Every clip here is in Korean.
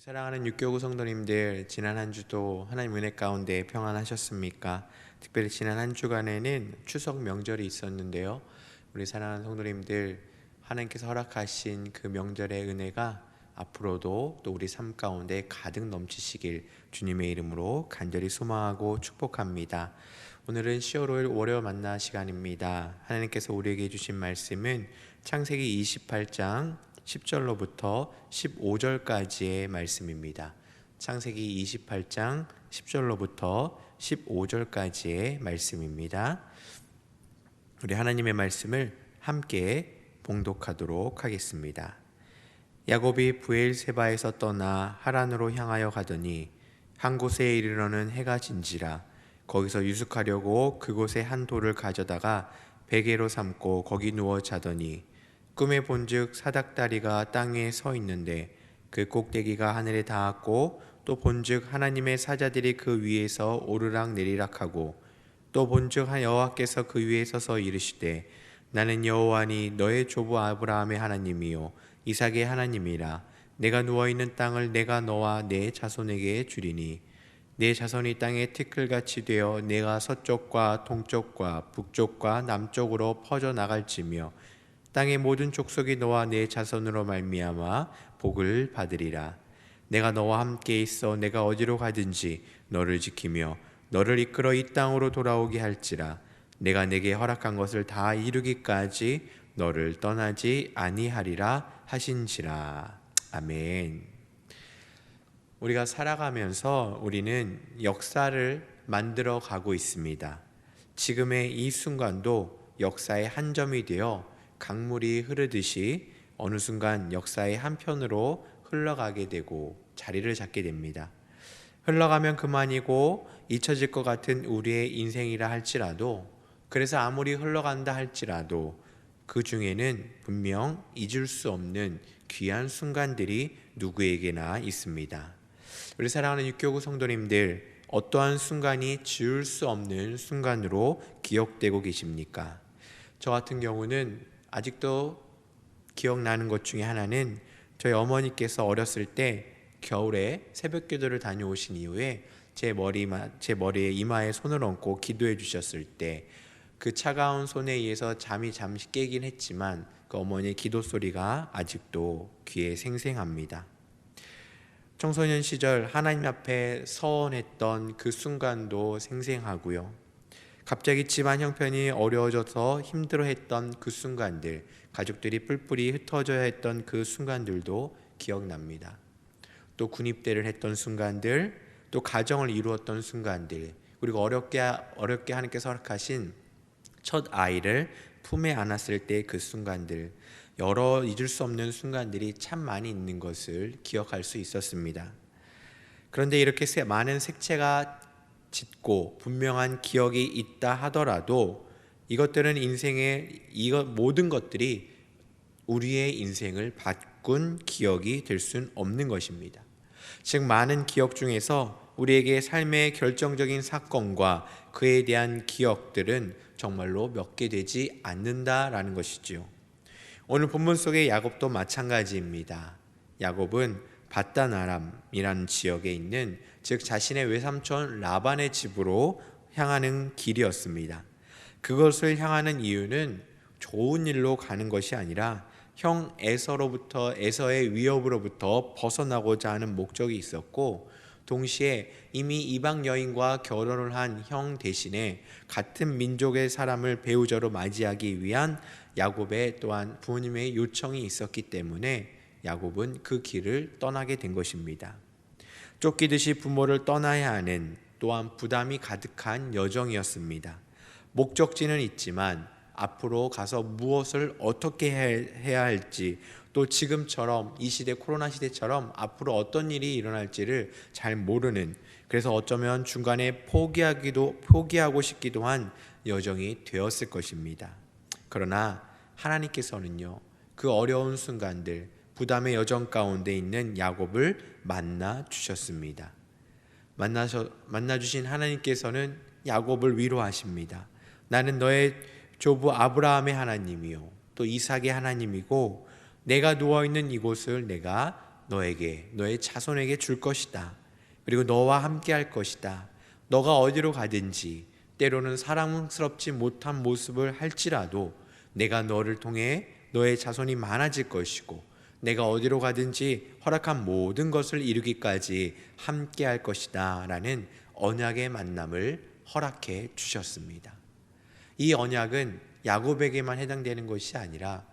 사랑하는 육교구 성도님들 지난 한 주도 하나님 은혜 가운데 평안하셨습니까? 특별히 지난 한 주간에는 추석 명절이 있었는데요. 우리 사랑하는 성도님들 하나님께서 허락하신 그 명절의 은혜가 앞으로도 또 우리 삶 가운데 가득 넘치시길 주님의 이름으로 간절히 소망하고 축복합니다. 오늘은 10월 5일 월요 만나 시간입니다. 하나님께서 우리에게 주신 말씀은 창세기 28장 10절로부터 15절까지의 말씀입니다. 창세기 28장 10절로부터 15절까지의 말씀입니다. 우리 하나님의 말씀을 함께 봉독하도록 하겠습니다. 야곱이 부엘세바에서 떠나 하란으로 향하여 가더니 한 곳에 이르러는 해가 진지라 거기서 유숙하려고 그곳에 한 돌을 가져다가 베개로 삼고 거기 누워 자더니 꿈에 본즉 사닥다리가 땅 위에 서 있는데 그 꼭대기가 하늘에 닿았고 또 본즉 하나님의 사자들이 그 위에서 오르락 내리락하고 또 본즉 한 여호와께서 그 위에 서서 이르시되 나는 여호와니 너의 조부 아브라함의 하나님이요 이삭의 하나님이라. 내가 누워 있는 땅을 내가 너와 내 자손에게 주리니 내 자손이 땅에 티끌같이 되어 내가 서쪽과 동쪽과 북쪽과 남쪽으로 퍼져 나갈지며 땅의 모든 족속이 너와 내 자손으로 말미암아 복을 받으리라 내가 너와 함께 있어 내가 어디로 가든지 너를 지키며 너를 이끌어 이 땅으로 돌아오게 할지라 내가 내게 허락한 것을 다 이루기까지 너를 떠나지 아니하리라 하신지라 아멘. 우리가 살아가면서 우리는 역사를 만들어 가고 있습니다. 지금의 이 순간도 역사의 한 점이 되어 강물이 흐르듯이 어느 순간 역사의 한편으로 흘러가게 되고 자리를 잡게 됩니다. 흘러가면 그만이고 잊혀질 것 같은 우리의 인생이라 할지라도 그래서 아무리 흘러간다 할지라도 그 중에는 분명 잊을 수 없는 귀한 순간들이 누구에게나 있습니다. 우리 사랑하는 육교구 성도님들 어떠한 순간이 지울 수 없는 순간으로 기억되고 계십니까? 저 같은 경우는 아직도 기억나는 것 중에 하나는 저희 어머니께서 어렸을 때 겨울에 새벽 기도를 다녀오신 이후에 제 머리 제 머리에 이마에 손을 얹고 기도해 주셨을 때 그 차가운 손에 의해서 잠이 잠시 깨긴 했지만 그 어머니의 기도 소리가 아직도 귀에 생생합니다. 청소년 시절 하나님 앞에 서원했던 그 순간도 생생하고요. 갑자기 집안 형편이 어려워져서 힘들어했던 그 순간들, 가족들이 뿔뿔이 흩어져야 했던 그 순간들도 기억납니다. 또 군입대를 했던 순간들, 또 가정을 이루었던 순간들, 그리고 어렵게 어렵게 하나님께서 허락하신 첫 아이를 품에 안았을 때 그 순간들, 여러 잊을 수 없는 순간들이 참 많이 있는 것을 기억할 수 있었습니다. 그런데 이렇게 많은 색채가 짙고 분명한 기억이 있다 하더라도 이것들은 인생의 이것 모든 것들이 우리의 인생을 바꾼 기억이 될 수는 없는 것입니다. 즉 많은 기억 중에서 우리에게 삶의 결정적인 사건과 그에 대한 기억들은 정말로 몇 개 되지 않는다라는 것이지요. 오늘 본문 속의 야곱도 마찬가지입니다. 야곱은 바다나람이라는 지역에 있는 즉 자신의 외삼촌 라반의 집으로 향하는 길이었습니다. 그것을 향하는 이유는 좋은 일로 가는 것이 아니라 형 에서로부터 에서의 위협으로부터 벗어나고자 하는 목적이 있었고 동시에 이미 이방 여인과 결혼을 한 형 대신에 같은 민족의 사람을 배우자로 맞이하기 위한 야곱의 또한 부모님의 요청이 있었기 때문에 야곱은 그 길을 떠나게 된 것입니다. 쫓기듯이 부모를 떠나야 하는 또한 부담이 가득한 여정이었습니다. 목적지는 있지만 앞으로 가서 무엇을 어떻게 해야 할지 또 지금처럼 이 시대 코로나 시대처럼 앞으로 어떤 일이 일어날지를 잘 모르는 그래서 어쩌면 중간에 포기하기도 포기하고 싶기도 한 여정이 되었을 것입니다. 그러나 하나님께서는요. 그 어려운 순간들 부담의 여정 가운데 있는 야곱을 만나 주셨습니다. 만나서 만나 주신 하나님께서는 야곱을 위로하십니다. 나는 너의 조부 아브라함의 하나님이요 또 이삭의 하나님이고 내가 누워 있는 이곳을 내가 너에게 너의 자손에게 줄 것이다. 그리고 너와 함께 할 것이다. 너가 어디로 가든지 때로는 사랑스럽지 못한 모습을 할지라도 내가 너를 통해 너의 자손이 많아질 것이고 내가 어디로 가든지 허락한 모든 것을 이루기까지 함께 할 것이다 라는 언약의 만남을 허락해 주셨습니다. 이 언약은 야곱에게만 해당되는 것이 아니라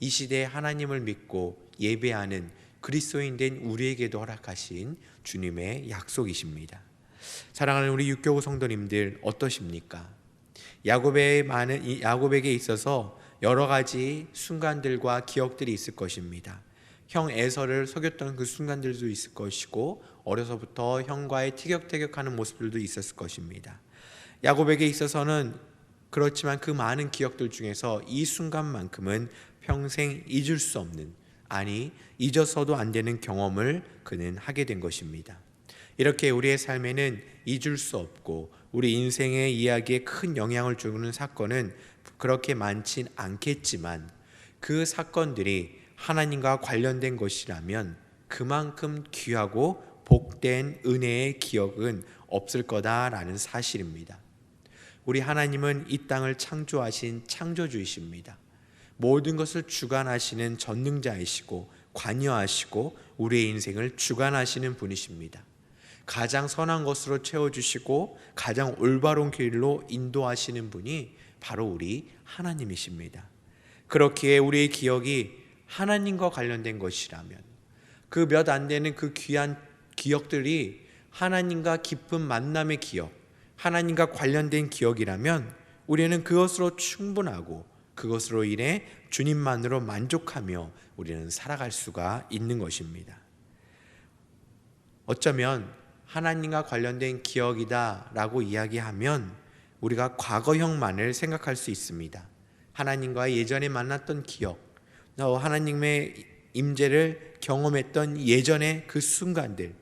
이 시대에 하나님을 믿고 예배하는 그리스도인 된 우리에게도 허락하신 주님의 약속이십니다. 사랑하는 우리 육교우 성도님들 어떠십니까? 야곱의 많은 야곱에게 있어서 여러 가지 순간들과 기억들이 있을 것입니다. 형 에서를 속였던 그 순간들도 있을 것이고 어려서부터 형과의 티격태격하는 모습들도 있었을 것입니다. 야곱에게 있어서는 그렇지만 그 많은 기억들 중에서 이 순간만큼은 평생 잊을 수 없는 아니 잊어서도 안 되는 경험을 그는 하게 된 것입니다. 이렇게 우리의 삶에는 잊을 수 없고 우리 인생의 이야기에 큰 영향을 주는 사건은 그렇게 많진 않겠지만 그 사건들이 하나님과 관련된 것이라면 그만큼 귀하고 복된 은혜의 기억은 없을 거다라는 사실입니다. 우리 하나님은 이 땅을 창조하신 창조주이십니다. 모든 것을 주관하시는 전능자이시고 관여하시고 우리의 인생을 주관하시는 분이십니다. 가장 선한 것으로 채워주시고 가장 올바른 길로 인도하시는 분이 바로 우리 하나님이십니다. 그렇기에 우리의 기억이 하나님과 관련된 것이라면 그 몇 안 되는 그 귀한 기억들이 하나님과 깊은 만남의 기억, 하나님과 관련된 기억이라면 우리는 그것으로 충분하고 그것으로 인해 주님만으로 만족하며 우리는 살아갈 수가 있는 것입니다. 어쩌면 하나님과 관련된 기억이다 라고 이야기하면 우리가 과거형만을 생각할 수 있습니다. 하나님과 예전에 만났던 기억, 하나님의 임재를 경험했던 예전의 그 순간들,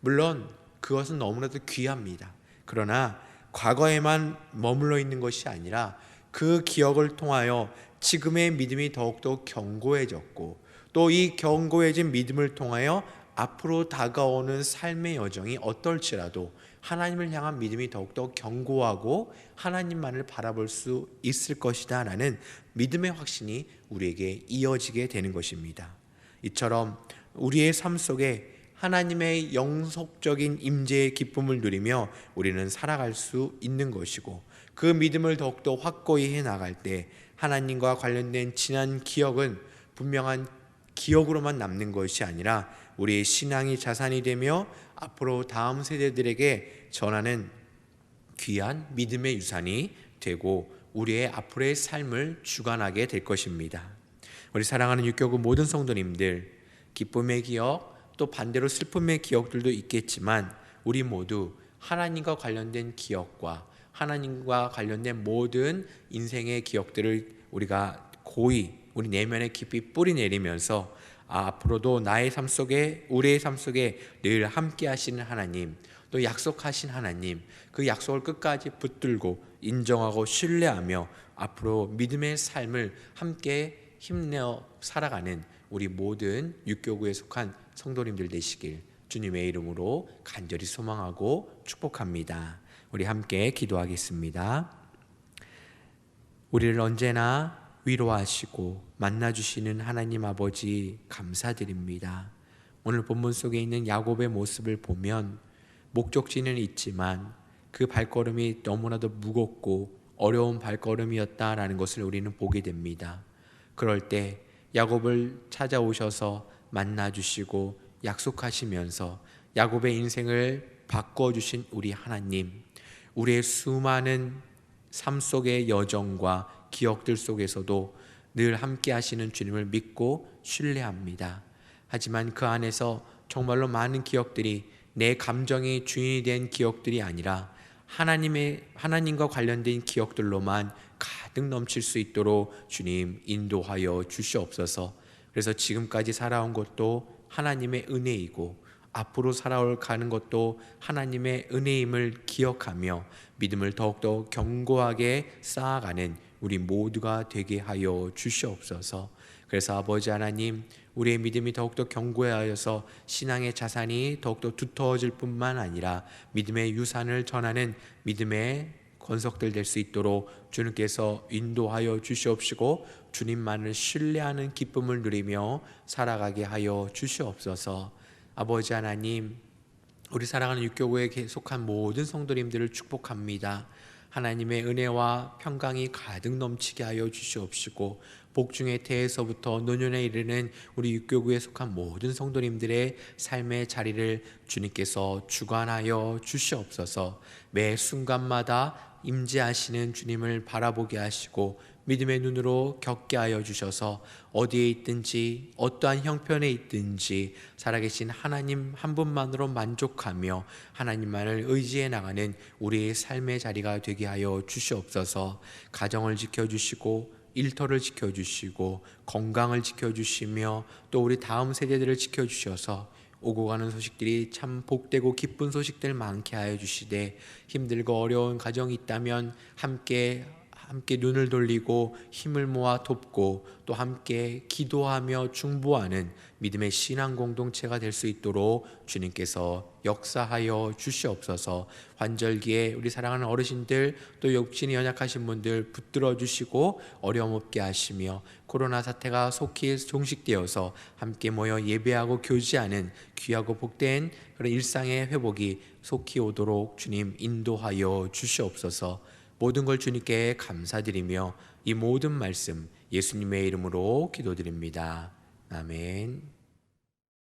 물론 그것은 너무나도 귀합니다. 그러나 과거에만 머물러 있는 것이 아니라 그 기억을 통하여 지금의 믿음이 더욱더 견고해졌고 또 이 견고해진 믿음을 통하여 앞으로 다가오는 삶의 여정이 어떨지라도 하나님을 향한 믿음이 더욱더 견고하고 하나님만을 바라볼 수 있을 것이다 라는 믿음의 확신이 우리에게 이어지게 되는 것입니다. 이처럼 우리의 삶 속에 하나님의 영속적인 임재의 기쁨을 누리며 우리는 살아갈 수 있는 것이고 그 믿음을 더욱더 확고히 해 나갈 때 하나님과 관련된 지난 기억은 분명한 기억으로만 남는 것이 아니라 우리의 신앙이 자산이 되며 앞으로 다음 세대들에게 전하는 귀한 믿음의 유산이 되고 우리의 앞으로의 삶을 주관하게 될 것입니다. 우리 사랑하는 육교구 모든 성도님들 기쁨의 기억 또 반대로 슬픔의 기억들도 있겠지만 우리 모두 하나님과 관련된 기억과 하나님과 관련된 모든 인생의 기억들을 우리가 고이 우리 내면에 깊이 뿌리 내리면서 아, 앞으로도 나의 삶 속에 우리의 삶 속에 늘 함께 하시는 하나님 또 약속하신 하나님 그 약속을 끝까지 붙들고 인정하고 신뢰하며 앞으로 믿음의 삶을 함께 힘내어 살아가는 우리 모든 육교구에 속한 성도님들 되시길 주님의 이름으로 간절히 소망하고 축복합니다. 우리 함께 기도하겠습니다. 우리를 언제나 위로하시고 만나주시는 하나님 아버지 감사드립니다. 오늘 본문 속에 있는 야곱의 모습을 보면 목적지는 있지만 그 발걸음이 너무나도 무겁고 어려운 발걸음이었다라는 것을 우리는 보게 됩니다. 그럴 때 야곱을 찾아오셔서 만나주시고 약속하시면서 야곱의 인생을 바꿔주신 우리 하나님, 우리의 수많은 삶 속의 여정과 기억들 속에서도 늘 함께 하시는 주님을 믿고 신뢰합니다. 하지만 그 안에서 정말로 많은 기억들이 내 감정이 주인이 된 기억들이 아니라 하나님의 하나님과 관련된 기억들로만 가득 넘칠 수 있도록 주님 인도하여 주시옵소서. 그래서 지금까지 살아온 것도 하나님의 은혜이고 앞으로 살아올 가는 것도 하나님의 은혜임을 기억하며 믿음을 더욱더 견고하게 쌓아가는 우리 모두가 되게 하여 주시옵소서. 그래서 아버지 하나님 우리의 믿음이 더욱더 견고하여서 신앙의 자산이 더욱더 두터워질 뿐만 아니라 믿음의 유산을 전하는 믿음의 건석들 될 수 있도록 주님께서 인도하여 주시옵시고 주님만을 신뢰하는 기쁨을 누리며 살아가게 하여 주시옵소서. 아버지 하나님, 우리 사랑하는 육교구에 속한 모든 성도님들을 축복합니다. 하나님의 은혜와 평강이 가득 넘치게 하여 주시옵시고 복중의 태에서부터 노년에 이르는 우리 육교구에 속한 모든 성도님들의 삶의 자리를 주님께서 주관하여 주시옵소서. 매 순간마다 임재하시는 주님을 바라보게 하시고 믿음의 눈으로 겪게 하여 주셔서 어디에 있든지 어떠한 형편에 있든지 살아계신 하나님 한 분만으로 만족하며 하나님만을 의지해 나가는 우리의 삶의 자리가 되게 하여 주시옵소서. 가정을 지켜주시고 일터를 지켜주시고 건강을 지켜주시며 또 우리 다음 세대들을 지켜주셔서 오고 가는 소식들이 참 복되고 기쁜 소식들 많게 하여 주시되 힘들고 어려운 가정이 있다면 함께 함께 눈을 돌리고 힘을 모아 돕고 또 함께 기도하며 중보하는 믿음의 신앙 공동체가 될 수 있도록 주님께서 역사하여 주시옵소서. 환절기에 우리 사랑하는 어르신들 또 육신이 연약하신 분들 붙들어 주시고 어려움 없게 하시며 코로나 사태가 속히 종식되어서 함께 모여 예배하고 교제하는 귀하고 복된 그런 일상의 회복이 속히 오도록 주님 인도하여 주시옵소서. 모든 걸 주님께 감사드리며 이 모든 말씀 예수님의 이름으로 기도드립니다. 아멘.